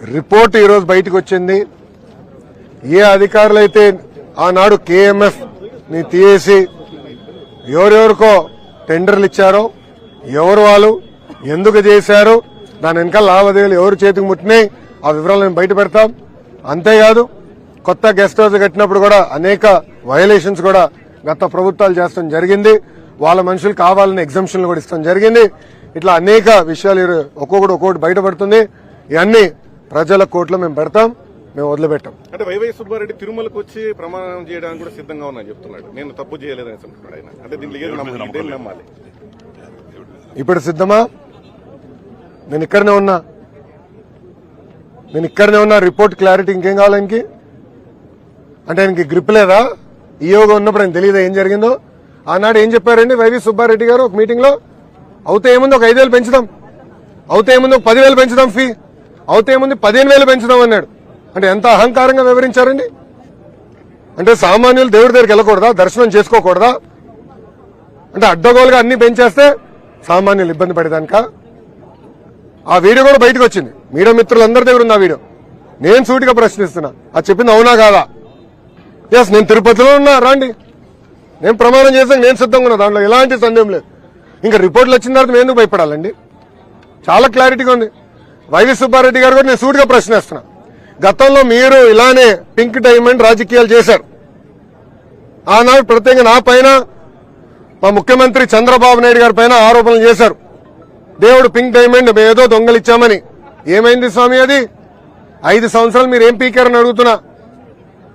Report ఈరోజు బయటకు వచ్చింది. ఏ అధికారులైతే ఆనాడు కేఎంఎఫ్ని తీసి ఎవరెవరికో టెండర్లు ఇచ్చారో ఎవరు వాళ్ళు ఎందుకు చేశారు దాని వెనకాల లావాదేవీలు ఎవరు చేతికి ముట్టినాయి ఆ వివరాలను బయట పెడతాం. అంతేకాదు కొత్త గెస్ట్ హౌస్ కట్టినప్పుడు కూడా అనేక వయలేషన్స్ కూడా గత ప్రభుత్వాలు చేస్తాం జరిగింది. వాళ్ళ మనుషులు కావాలని ఎగ్జంషన్లు కూడా ఇస్తాం జరిగింది. ఇట్లా అనేక విషయాలు ఒక్కొక్కటి ఒక్కొక్కటి బయటపడుతుంది. ఇవన్నీ ప్రజల కోర్టులో మేము పెడతాం మేము వదిలిపెట్టాం. అంటే వైవై సుబ్బారెడ్డి తిరుమలకు వచ్చి ప్రమాణం చేయడానికి కూడా సిద్ధంగా ఉన్నా చెప్తున్నాడు. నేను తప్పు చేయలేదని చెప్తున్నాడు ఆయన. అంటే దీంట్లో ఏది నమ్మాలి ఇదేం నమ్మాలి. ఇప్పుడు సిద్ధమా? నేను ఇక్కడనే ఉన్నా. నేను ఇక్కడనే ఉన్నా రిపోర్ట్ క్లారిటీ ఇంకేం కావాలి ఆయనకి? అంటే ఆయనకి గ్రిప్ లేదా? ఈయోగా ఉన్నప్పుడు ఆయన తెలియదా ఏం జరిగిందో? ఆనాడు ఏం చెప్పారండి వైవి సుబ్బారెడ్డి గారు ఒక మీటింగ్లో? అవుతే ఏముంది ఒక ఐదేళ్ళు పెంచుదాం. అవుతే ఏముంది ఒక పదివేలు పెంచుదాం ఫీ అవుతే ఏముంది పదిహేను వేలు పెంచుదాం అన్నాడు. అంటే ఎంత అహంకారంగా వివరించారండి? అంటే సామాన్యులు దేవుడి దగ్గరికి వెళ్ళకూడదా? దర్శనం చేసుకోకూడదా? అంటే అడ్డగోలుగా అన్ని పెంచేస్తే సామాన్యులు ఇబ్బంది పడేదానిక? ఆ వీడియో కూడా బయటకు వచ్చింది. మీడియా మిత్రులందరి దగ్గర ఉంది ఆ వీడియో. నేను సూటిగా ప్రశ్నిస్తున్నా. అది చెప్పింది అవునా కాదా? ఎస్ నేను తిరుపతిలో ఉన్నా. రాండి. నేను ప్రమాణం చేసాను నేను సిద్ధంగా ఉన్నా. దాంట్లో ఎలాంటి సందేహం లేదు. ఇంకా రిపోర్ట్లు వచ్చిన తర్వాత మేము ఎందుకు భయపడాలండి? చాలా క్లారిటీగా ఉంది. వైవి సుబ్బారెడ్డి గారు కూడా నేను సూటిగా ప్రశ్నిస్తున్నా. గతంలో మీరు ఇలానే పింక్ డైమండ్ రాజకీయాలు చేశారు. ఆనాడు ప్రత్యేకంగా నా పైన మా ముఖ్యమంత్రి చంద్రబాబు నాయుడు గారి పైన ఆరోపణలు చేశారు. దేవుడు పింక్ డైమండ్ మేము ఏదో దొంగలిచ్చామని. ఏమైంది స్వామి అది? ఐదు సంవత్సరాలు మీరు ఏం పీకారని అడుగుతున్నా.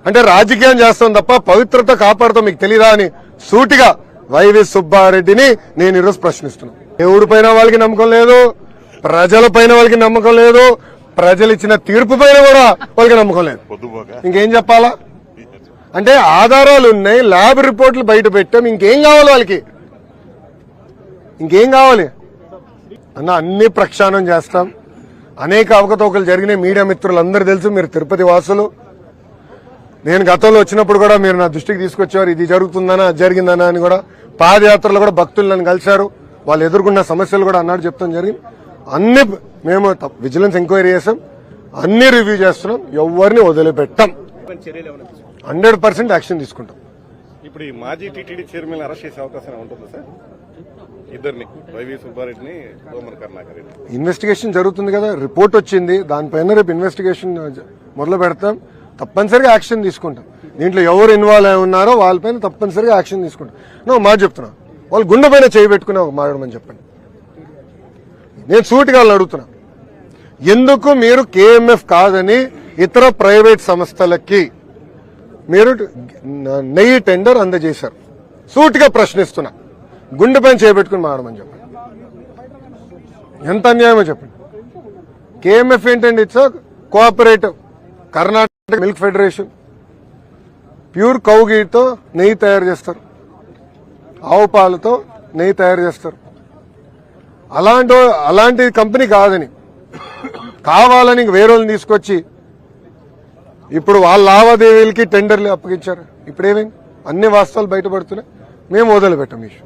అంటే రాజకీయం చేస్తాం తప్ప పవిత్రత కాపాడుతాం మీకు తెలీదా అని సూటిగా వైవి సుబ్బారెడ్డిని నేను ఈరోజు ప్రశ్నిస్తున్నాను దేవుడి పైన వాళ్ళకి నమ్మకం లేదు. ప్రజల పైన వాళ్ళకి నమ్మకం లేదు ప్రజలు ఇచ్చిన తీర్పు పైన కూడా వాళ్ళకి నమ్మకం లేదు. ఇంకేం చెప్పాలా? అంటే ఆధారాలు ఉన్నాయి ల్యాబ్ రిపోర్ట్లు బయట పెట్టాం ఇంకేం కావాలి వాళ్ళకి? ఇంకేం కావాలి? అన్న అన్ని ప్రక్షాళన చేస్తాం. అనేక అవకతవకలు జరిగినాయి మీడియా మిత్రులందరూ తెలుసు మీరు తిరుపతి వాసులు. నేను గతంలో వచ్చినప్పుడు కూడా మీరు నా దృష్టికి తీసుకొచ్చారు ఇది జరుగుతుందనా అది జరిగిందనా అని కూడా. పాదయాత్రలో కూడా భక్తులు నన్ను కలిశారు. వాళ్ళు ఎదుర్కొన్న సమస్యలు కూడా అన్నాడు చెప్తాం జరిగింది. అన్ని మేము విజిలెన్స్ ఎంక్వైరీ చేసాం అన్ని రివ్యూ చేస్తున్నాం. ఎవరిని వదిలిపెట్టాం. హండ్రెడ్ పర్సెంట్ యాక్షన్ తీసుకుంటాం. ఇప్పుడు ఈ మాజీ టీటీడీ చైర్మన్ అరెస్ట్ చేసే అవకాశం ఉంటుందా సార్? ఇద్దరిని వైవి సుబ్బారెడ్డిని సోమన్ కరుణాకర్ రెడ్డి ఇన్వెస్టిగేషన్ జరుగుతుంది కదా. రిపోర్ట్ వచ్చింది. దానిపైన రేపు ఇన్వెస్టిగేషన్ మొదలు పెడతాం. తప్పనిసరిగా యాక్షన్ తీసుకుంటాం. దీంట్లో ఎవరు ఇన్వాల్వ్ అయి ఉన్నారో వాళ్ళపైన తప్పనిసరిగా యాక్షన్ తీసుకుంటాం. నువ్వు మాట చెప్తున్నా. వాళ్ళు గుండె పైన చేయి పెట్టుకుని ఒక మాట్లాడమని చెప్పండి. నేను సూటిగా వాళ్ళు అడుగుతున్నా. ఎందుకు మీరు కేఎంఎఫ్ కాదని ఇతర ప్రైవేట్ సంస్థలకి మీరు నెయ్యి టెండర్ అందజేశారు? సూటిగా ప్రశ్నిస్తున్నా. గుండె పైన చేపెట్టుకుని మాడమని చెప్పండి. ఎంత అన్యాయమో చెప్పండి. కేఎంఎఫ్ ఏంటండి? It's cooperative Karnataka milk federation. Pure కౌగీతో నెయ్యి తయారు చేస్తారు. ఆవు పాలతో నెయ్యి తయారు చేస్తారు. అలాంటి అలాంటి కంపెనీ కాదని. కావాలని వేరే వాళ్ళని తీసుకొచ్చి ఇప్పుడు వాళ్ళ లావాదేవీలకి టెండర్లు అప్పగించారు. ఇప్పుడేమైంది? అన్ని వాస్తవాలు బయటపడుతున్నాయి. మేము వదిలిపెట్టాం ఈ ఇష్యూ